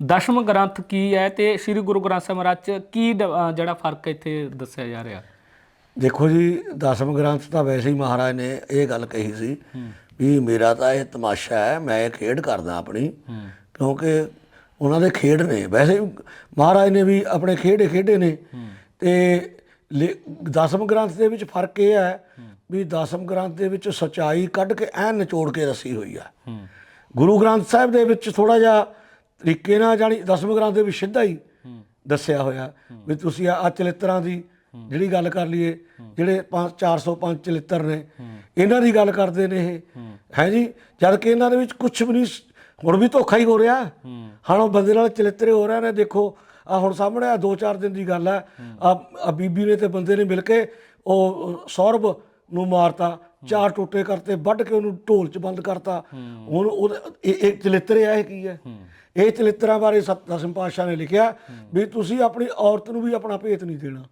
ਦਸ਼ਮ ਗ੍ਰੰਥ ਕੀ ਹੈ ਤੇ ਸ੍ਰੀ ਗੁਰੂ ਗ੍ਰੰਥ ਸਾਹਿਬ ਮਹਾਰਾਜ ਚ ਕੀ ਜਿਹੜਾ ਫ਼ਰਕ ਇੱਥੇ ਦੱਸਿਆ ਜਾ ਰਿਹਾ? ਦੇਖੋ ਜੀ ਦਸਮ ਗ੍ਰੰਥ ਤਾਂ ਵੈਸੇ ਹੀ ਮਹਾਰਾਜ ਨੇ ਇਹ ਗੱਲ ਕਹੀ ਸੀ ਵੀ ਮੇਰਾ ਤਾਂ ਇਹ ਤਮਾਸ਼ਾ ਹੈ ਮੈਂ ਇਹ ਖੇਡ ਕਰਦਾ ਆਪਣੀ ਕਿਉਂਕਿ ਉਹਨਾਂ ਦੇ ਖੇਡ ਨੇ। ਵੈਸੇ ਮਹਾਰਾਜ ਨੇ ਵੀ ਆਪਣੇ ਖੇਡੇ ਖੇਡੇ ਨੇ ਤੇ ਦਸਮ ਗ੍ਰੰਥ ਦੇ ਵਿੱਚ ਫ਼ਰਕ ਇਹ ਹੈ ਵੀ ਦਸਮ ਗ੍ਰੰਥ ਦੇ ਵਿੱਚ ਸਚਾਈ ਕੱਢ ਕੇ ਐਨ ਨਿਚੋੜ ਕੇ ਦੱਸੀ ਹੋਈ ਆ। ਗੁਰੂ ਗ੍ਰੰਥ ਸਾਹਿਬ ਦੇ ਵਿੱਚ ਥੋੜਾ ਜਿਹਾ ਤਰੀਕੇ ਨਾਲ ਜਾਣੀ ਦਸਮ ਗ੍ਰੰਥ ਦੇ ਵਿੱਚ ਸਿੱਧਾ ਹੀ ਦੱਸਿਆ ਹੋਇਆ ਵੀ ਤੁਸੀਂ ਆ ਚਲਿੱਤਰਾਂ ਦੀ ਜਿਹੜੀ ਗੱਲ ਕਰ ਲਈਏ ਜਿਹੜੇ 5 405 ਚਲਿੱਤਰ ਨੇ ਇਹਨਾਂ ਦੀ ਗੱਲ ਕਰਦੇ ਨੇ ਇਹ। ਹੈ। ਜੀ? ਜਦ ਕਿ ਇਹਨਾਂ ਦੇ ਵਿੱਚ ਕੁਝ ਵੀ ਨਹੀਂ ਹੁਣ ਵੀ ਧੋਖਾ ਹੀ ਹੋ ਰਿਹਾ। ਹੁਣ ਉਹ ਬੰਦੇ ਨਾਲ ਚਲਿੱਤਰੇ ਹੋ ਰਹੇ ਨੇ ਦੇਖੋ ਆ ਹੁਣ ਸਾਹਮਣੇ ਆ 2-4 ਦਿਨ ਦੀ ਗੱਲ ਹੈ। ਆ ਬੀਬੀ ਨੇ ਤੇ ਬੰਦੇ ਨੇ ਮਿਲ ਕੇ ਉਹ ਸੌਰਭ ਨੂੰ ਮਾਰਤਾ। ਚਾਰ ਟੋਟੇ ਕਰਤੇ ਵੱਢ ਕੇ ਉਹਨੂੰ ਢੋਲ 'ਚ ਬੰਦ ਕਰਤਾ। ਹੁਣ ਉਹ ਇਹ ਚਲਿੱਤਰੇ ਆ ਇਹ ਕੀ ਹੈ? ਇਹ ਚਲਿੱਤਰਾਂ ਬਾਰੇ ਸਤ- ਦਸਮ ਪਾਤਸ਼ਾਹ ਨੇ ਲਿਖਿਆ ਵੀ ਤੁਸੀਂ ਆਪਣੀ ਔਰਤ ਨੂੰ ਵੀ ਆਪਣਾ ਭੇਤ ਨਹੀਂ ਦੇਣਾ।